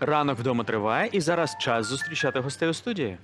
Ранок вдома триває, і зараз час зустрічати гостей у студії.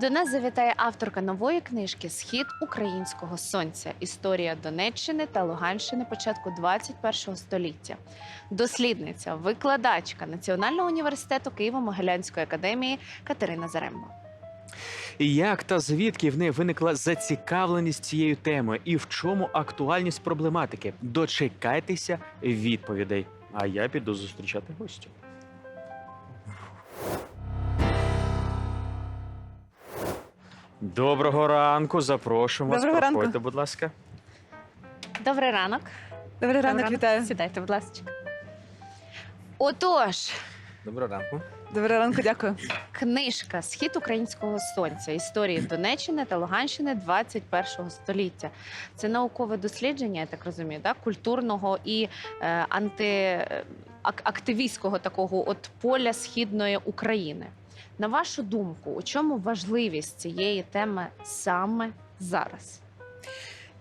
До нас завітає авторка нової книжки Схід українського сонця. Історія Донеччини та Луганщини початку 21 століття. Дослідниця, викладачка Національного університету Києво-Могилянської академії Катерина Заремба. І Як та звідки в неї виникла зацікавленість цією темою, і в чому актуальність проблематики? Дочекайтеся відповідей. А я піду зустрічати гостю. Доброго ранку, запрошуємо вас. Доброго ранку. Проходьте, будь ласка. Добрий ранок. Добрий ранок, Добрий вітаю. Сідайте, будь ласка. Отож, Доброго ранку. Доброго ранку, дякую. Книжка Схід українського сонця. Історії Донеччини та Луганщини 21 століття. Це наукове дослідження, я так розумію, да? культурного і е, антиактивістського такого от поля східної України. На вашу думку, у чому важливість цієї теми саме зараз?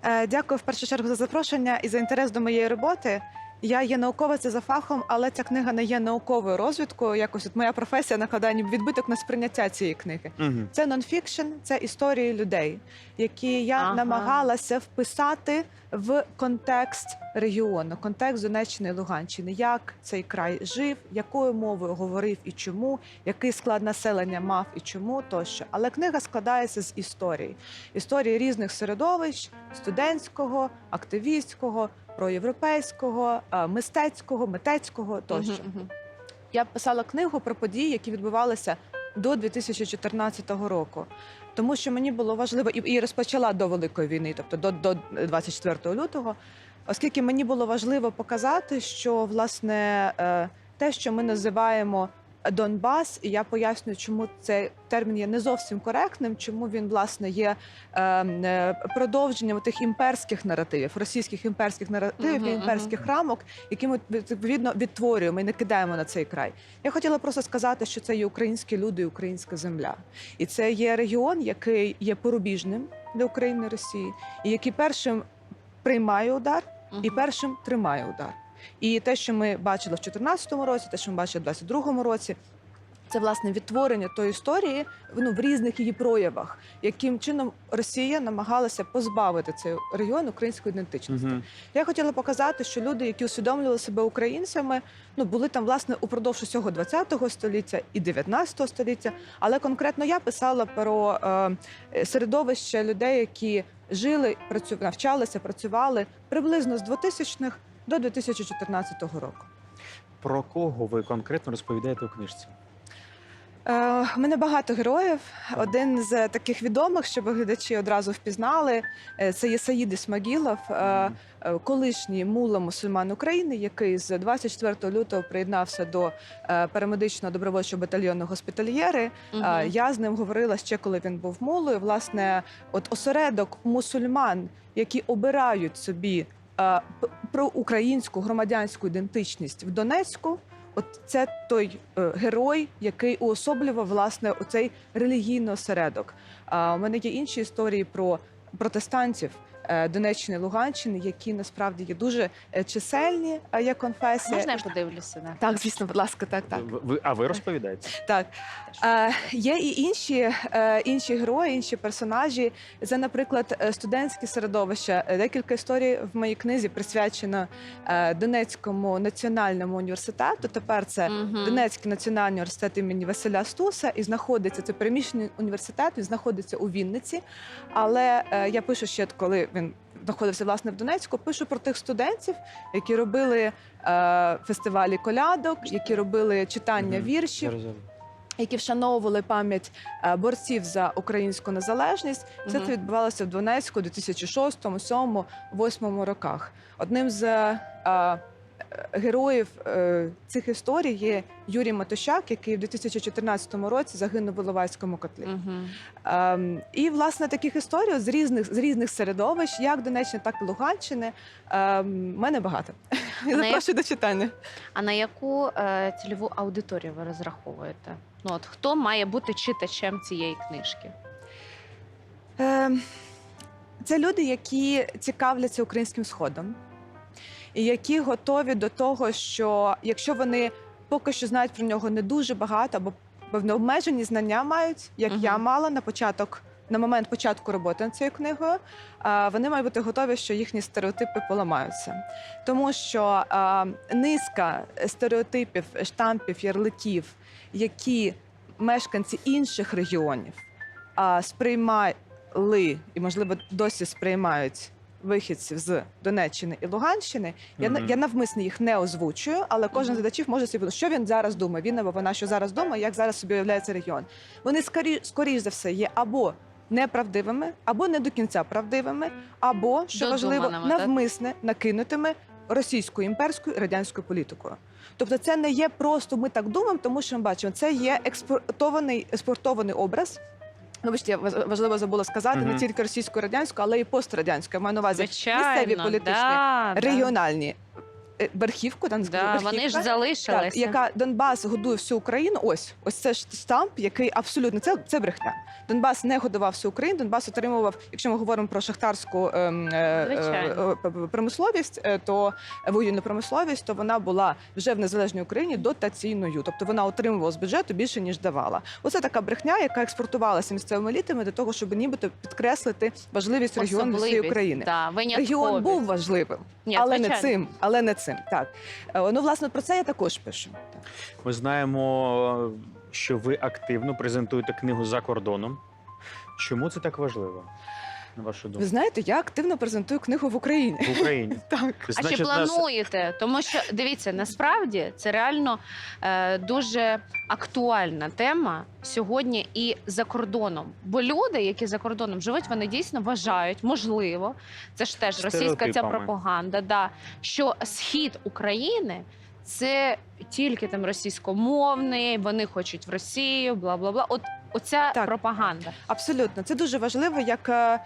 Е, Дякую в першу чергу за запрошення і за інтерес до моєї роботи. Я є науковець за фахом, але ця книга не є науковою розвідкою. Якось от моя професія накладає відбиток на сприйняття цієї книги. Угу. Це нонфікшн, це історії людей, які я Ага. намагалася вписати в контекст регіону, контекст Донеччини і Луганщини. Як цей край жив, якою мовою говорив і чому, який склад населення мав і чому тощо. Але книга складається з історій, історії різних середовищ: студентського, активістського, проєвропейського, е, мистецького, митецького тощо. Мгм, мгм. Я писала книгу про події, які відбувалися до 2014 року. Тому що мені було важливо і, і розпочала до Великої війни, тобто до, до 24 лютого, оскільки мені було важливо показати, що власне е, те, що ми називаємо Донбас, і я пояснюю, чому цей термін є не зовсім коректним, чому він власне є е, е, продовженням тих імперських наративів, російських імперських наративів Мгм, і імперських рамок, які ми відповідно відтворюємо і не кидаємо на цей край. Я хотіла просто сказати, що це є українські люди і українська земля, і це є регіон, який є порубіжним для України і Росії, і який першим приймає удар і першим тримає удар. І те, що ми бачили в 2014 році, те, що ми бачили в 2022 році. Це власне відтворення тої історії ну, в різних її проявах, яким чином Росія намагалася позбавити цей регіон української ідентичності. Угу. Я хотіла показати, що люди, які усвідомлювали себе українцями, ну були там власне упродовж усього 20 століття і 19 століття. Але конкретно я писала про е, середовище людей, які жили, працю... навчалися, працювали приблизно з 2000-х до 2014 року. Про кого ви конкретно розповідаєте у книжці? Е, У мене багато героїв. Один з таких відомих, щоб глядачі одразу впізнали, е, це є Саїд Ісмагілов, е, е, колишній мула мусульман України, який з 24 лютого приєднався до е, парамедичного добровольчого батальйону госпітальєри. Е, Я з ним говорила ще, коли він був мулою. Власне, от осередок мусульман, які обирають собі е, про українську громадянську ідентичність в Донецьку. От це той е, герой, який уособлював власне оцей релігійний осередок. А у мене є інші історії про протестантів Донеччини, Луганщини, які насправді є дуже е, чисельні, е, як конфесія. Можна я подивлюся? Да? Так, звісно, будь ласка, так, так. Ви, а ви розповідаєте? Так е, є і інші, е, інші герої, інші персонажі. Це, наприклад, е, студентське середовище. Е, Декілька історій в моїй книзі присвячено е, Донецькому національному університету. Тепер це Мгм. Донецький національний університет імені Василя Стуса і знаходиться це переміщений університет. Він знаходиться у Вінниці. Але е, я пишу ще коли він знаходився власне в Донецьку. Пишу про тих студентів, які робили е, фестивалі колядок, які робили читання віршів які вшановували пам'ять е, борців за українську незалежність. Це Мгм. відбувалося в Донецьку у 2006, 2007, 2008 роках. Одним з е, героїв е, цих історій є Юрій Матощак, який в 2014 році загинув в Іловайському котлі. Ем, і власне таких історій з різних з різних середовищ, як Донеччини, так і Луганщини. Ем, в мене багато. Я як- запрошую до читання. А на яку е, цільову аудиторію ви розраховуєте? Ну от хто має бути читачем цієї книжки? Ем, Це люди, які цікавляться українським сходом, і які готові до того, що якщо вони поки що знають про нього не дуже багато, або певно обмежені знання мають, як Мгм. я мала на початок. На момент початку роботи над цією книгою вони мають бути готові, що їхні стереотипи поламаються, тому що низка стереотипів, штампів, ярликів, які мешканці інших регіонів сприймали і, можливо, досі сприймають вихідців з Донеччини і Луганщини. Я, на- Мгм. я навмисно їх не озвучую, але кожен з глядачів може собі подумати, що він зараз думає. Він або вона, що зараз думає, як зараз собі уявляється регіон. Вони скорі, скоріш за все є або неправдивими, або не до кінця правдивими, або що важливо, Додуманими, так? навмисне накинутими російською імперською і радянською політикою. Тобто, це не є просто ми так думаємо, тому що ми бачимо, це є експортований експортований образ. Вибачте, я важливо забула сказати не тільки російсько-радянську, але й пострадянську. Я маю на увазі Звичайно, місцеві політичні да, да. регіональні е, верхівку, там Да, вони ж залишилися. так, яка Донбас годує всю Україну. Ось ось це ж штамп, який абсолютно це, це брехня. Донбас не годував всю Україну. Донбас отримував, якщо ми говоримо про шахтарську ем, е, е, Звичайно. е, п- промисловість, е, то вугільну промисловість, то вона була вже в незалежній Україні дотаційною, тобто вона отримувала з бюджету більше ніж давала. Оце така брехня, яка експортувалася місцевими елітами для того, щоб нібито підкреслити важливість регіону для всієї Особливість, України. Да, Регіон був важливим, Ні, але не звичайно. цим, але не цим. Так Е, ну власне про це я також пишу. Ми знаємо, що ви активно презентуєте книгу за кордоном. Чому це так важливо? На вашу Ви знаєте, я активно презентую книгу в Україні. В Україні. Так. А чи нас- плануєте? Тому що дивіться, насправді це реально е, дуже актуальна тема сьогодні і за кордоном. Бо люди, які за кордоном живуть, вони дійсно вважають, можливо, це ж теж російська ця Стереотипами. пропаганда, да, що схід України. Це тільки там російськомовний, вони хочуть в Росію, бла бла бла. От оця Так. пропаганда. Абсолютно, це дуже важливо, як е,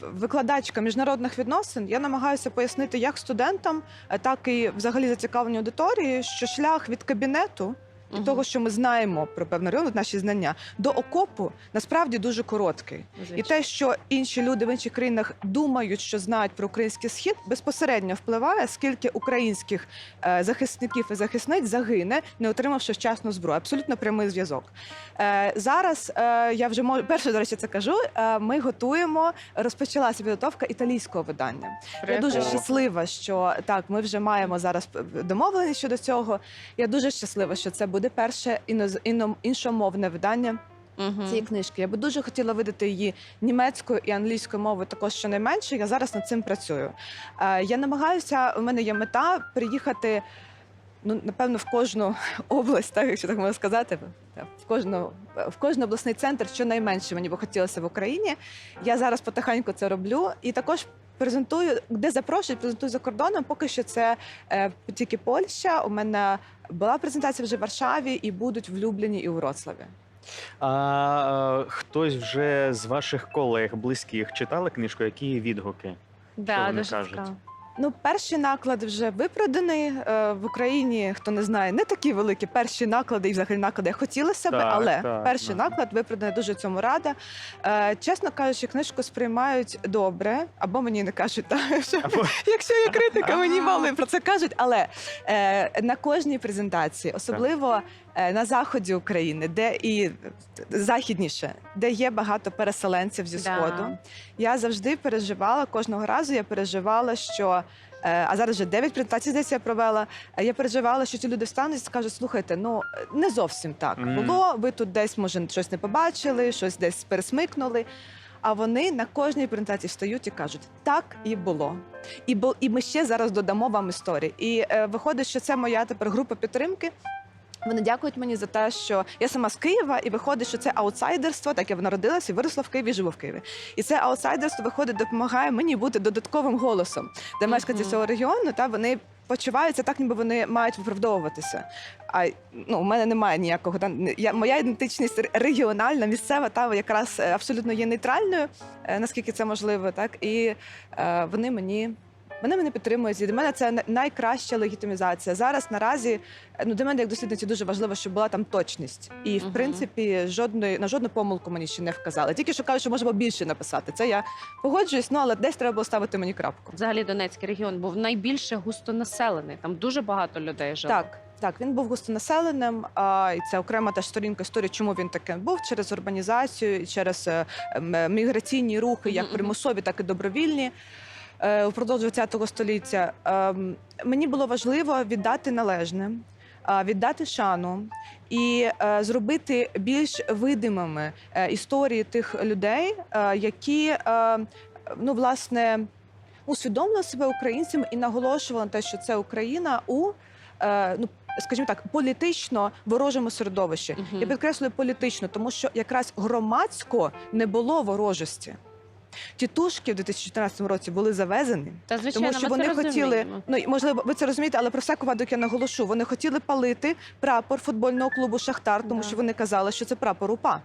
викладачка міжнародних відносин. Я намагаюся пояснити як студентам, е, так і взагалі зацікавленій аудиторії, що шлях від кабінету. І Мгм. того, що ми знаємо про певний район, от наші знання до окопу насправді дуже короткий. І те, що інші люди в інших країнах думають, що знають про український схід, безпосередньо впливає, скільки українських е, захисників і захисниць загине, не отримавши вчасну зброю. Абсолютно прямий зв'язок. Е, зараз е, я вже можу перше, до речі, це кажу. Е, ми готуємо, розпочалася підготовка італійського видання. Я дуже щаслива, що так, ми вже маємо зараз домовленість щодо цього. Я дуже щаслива, що це буде перше іноз- іншомовне видання цієї книжки. Я би дуже хотіла видати її німецькою і англійською мовою також щонайменше. Я зараз над цим працюю. Е, я намагаюся, у мене є мета приїхати. Ну, напевно, в кожну область, так якщо так можна сказати, в кожну в кожен обласний центр, щонайменше мені би хотілося в Україні. Я зараз потихеньку це роблю і також презентую, де запрошують, презентую за кордоном. Поки що це е, тільки Польща. У мене була презентація вже в Варшаві і будуть в Любліні і у Вроцлаві. А е, хтось вже з ваших колег, близьких читали книжку, які відгуки? Да, вони дуже кажуть? цікаво. Ну, перший наклад вже випроданий е, в Україні. Хто не знає, не такі великі перші наклади і взагалі наклади як хотілося би, Так, але так, перший так. наклад випроданий дуже цьому рада. Е, чесно кажучи, книжку сприймають добре, або мені не кажуть так. Що, Або якщо є критика, мені мало про це кажуть. Але е, на кожній презентації, особливо на заході України, де і західніше, де є багато переселенців зі Да. сходу. Я завжди переживала кожного разу. Я переживала, що е, а зараз вже 9 презентацій здається, я провела. е, Я переживала, що ці люди встануть і скажуть: слухайте, ну е, не зовсім так було. Ви тут десь може щось не побачили, щось десь пересмикнули. А вони на кожній презентації встають і кажуть, так і було. І бо і ми ще зараз додамо вам історії. І е, виходить, що це моя тепер група підтримки. Вони дякують мені за те, що я сама з Києва, і виходить, що це аутсайдерство. Так я народилася і виросла в Києві, живу в Києві. І це аутсайдерство виходить, допомагає мені бути додатковим голосом, де мешканці цього регіону та вони почуваються так, ніби вони мають виправдовуватися. А ну, у мене немає ніякого там. Я моя ідентичність регіональна, місцева, та якраз е, абсолютно є нейтральною, е, наскільки це можливо, так і е, вони мені. Вони мене підтримують. І для мене це най- найкраща легітимізація. Зараз наразі е, ну для мене як дослідниці дуже важливо, щоб була там точність. І в принципі жодної на жодну помилку мені ще не вказали. Тільки що кажуть, що можемо більше написати. Це я погоджуюсь, ну але десь треба було ставити мені крапку. Взагалі Донецький регіон був найбільше густонаселений. Там дуже багато людей жило. Так, Так, він був густонаселеним, а, і це окрема теж сторінка історії, чому він таким був через урбанізацію, через е, міграційні рухи, як примусові, так і добровільні. Е, Впродовж ХХ століття Ем, мені було важливо віддати належне, віддати шану і е, зробити більш видимими е, історії тих людей, е, які е, ну власне усвідомили себе українцями і наголошували на те, що це Україна у е, ну. Скажімо так, політично ворожому середовищі. Мгм. Я підкреслюю політично, тому що якраз громадсько не було ворожості. Тітушки в 2014 році були завезені, Та звичайно, тому що ми вони це хотіли, розуміємо. ну і, можливо, ви це розумієте, але про всяку випадок я наголошу. Вони хотіли палити прапор футбольного клубу Шахтар, тому Да. що вони казали, що це прапор УПА.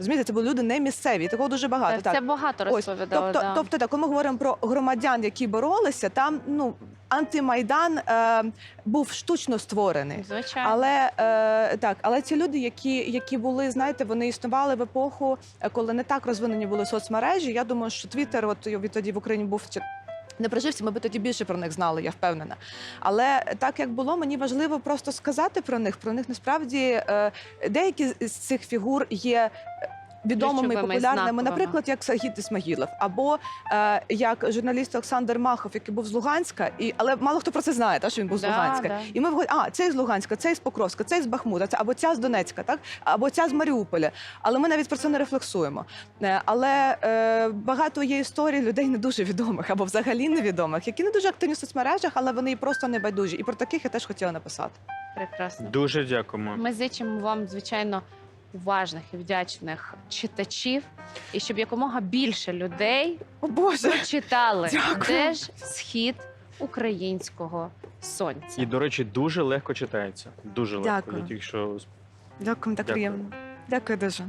Розумієте, це були люди не місцеві, і такого дуже багато. Та так. Це багато Ось, тобто, да. тобто, так, коли ми говоримо про громадян, які боролися, там ну антимайдан е, був штучно створений. Звичайно. Але е, так, але ці люди, які, які були, знаєте, вони існували в епоху, е, коли не так розвинені були соцмережі. Я думаю, що Твіттер, от відтоді в Україні був не прижився, ми би тоді більше про них знали, я впевнена. Але так як було, мені важливо просто сказати про них. Про них насправді е, деякі з цих фігур є. Відомими і Ключовими, популярними, знаковими. наприклад, як Сагіт Ісмагілов, або е, як журналіст Олександр Махов, який був з Луганська, і але мало хто про це знає, та що він був з Да, Луганська. да. І ми виходимо, а цей з Луганська, цей з Покровська, цей з Бахмута, це або ця з Донецька, так або ця з Маріуполя. Але ми навіть про це не рефлексуємо. Е, Але е, багато є історій людей не дуже відомих або взагалі невідомих, які не дуже активні в соцмережах, але вони і просто не байдужі. І про таких я теж хотіла написати. Прекрасно. Дуже дякуємо. Ми зичимо вам, звичайно, уважних і вдячних читачів, і щоб якомога більше людей О Боже, прочитали, Дякую. де ж схід українського сонця. І, до речі, дуже легко читається. Дуже легко. Дякую. Я тільки що дякую, так Дякую. приємно. Дякую дуже.